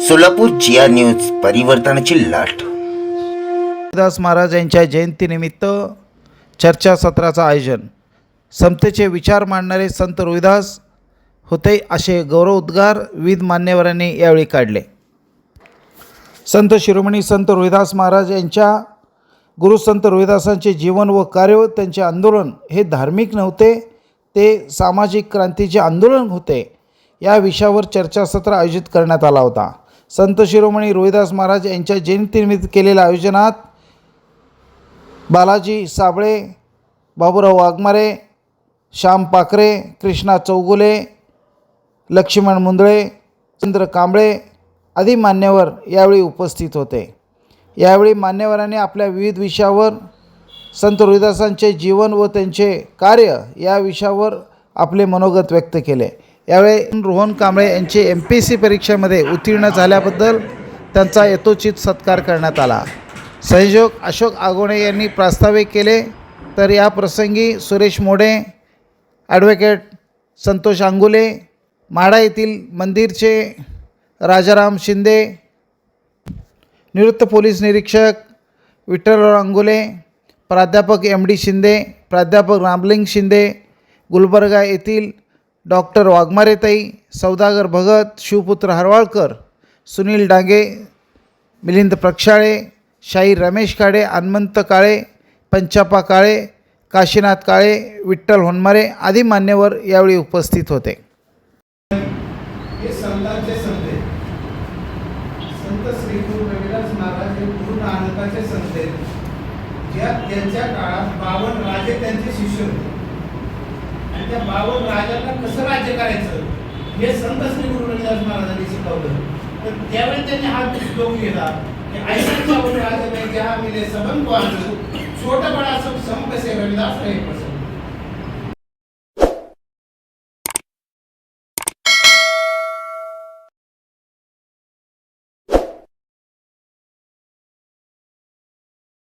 सोलापूर जिया news परिवर्तनाची लाट. दास महाराज यांच्या जयंतीनिमित्त चर्चासत्राचं आयोजन. समतेचे विचार मांडणारे संत रोहिदास होते असे गौरवोद्गार विविध मान्यवरांनी यावेळी काढले. संत शिरोमणी संत रोहिदास महाराज यांच्या गुरुसंत रोहिदासांचे जीवन व कार्य त्यांचे आंदोलन हे धार्मिक नव्हते ते सामाजिक क्रांतीचे आंदोलन होते या विषयावर चर्चासत्र आयोजित करण्यात आला होता. संत शिरोमणी रोहिदास महाराज यांच्या जयंतीनिमित्त केलेल्या आयोजनात बालाजी साबळे बाबूराव वाघमारे श्याम पाखरे कृष्णा चौगुले लक्ष्मण मुंदळे चंद्र कांबळे आदी मान्यवर यावेळी उपस्थित होते. यावेळी मान्यवरांनी आपल्या विविध विषयावर संत रोहिदासांचे जीवन व त्यांचे कार्य या विषयावर आपले मनोगत व्यक्त केले. यावेळी रोहन कांबळे यांचे एम पी सी परीक्षेमध्ये उत्तीर्ण झाल्याबद्दल त्यांचा यथोचित सत्कार करण्यात आला. संयोजक अशोक आगोणे यांनी प्रास्ताविक केले तर या प्रसंगी सुरेश मोडे ॲडव्होकेट संतोष अंगुले माढा येथील मंदिरचे राजाराम शिंदे निवृत्त पोलीस निरीक्षक विठ्ठलराव अंगुले प्राध्यापक एम डी शिंदे प्राध्यापक रामलिंग शिंदे गुलबर्गा येथील डॉक्टर वाघमारेताई सौदागर भगत शिवपुत्र हरवाळकर सुनील डांगे मिलिंद प्रक्षाळे शाहीर रमेश काळे हनुमंत काळे पंचापा काळे काशीनाथ काळे विठ्ठल होनमारे आदी मान्यवर यावेळी उपस्थित होते. हे संतांचे संत संत श्री गुरु रविदास महाराज हे गुरु नानकाचे संत ज्या त्यांच्या काळात बावन राजे त्यांचे शिष्य होते. आणि त्या बावन राजांना कसं राज्य करायचं? हे संत श्री गुरु रविदास महाराजांनी शिकवलं. तर त्यावेळी त्यांनी हा श्लोक लिहिला की ऐसा बावन राजा में ज्या मिले सबन को छोटपणा छोटा बड़ा सब सम कसे रविदास रहे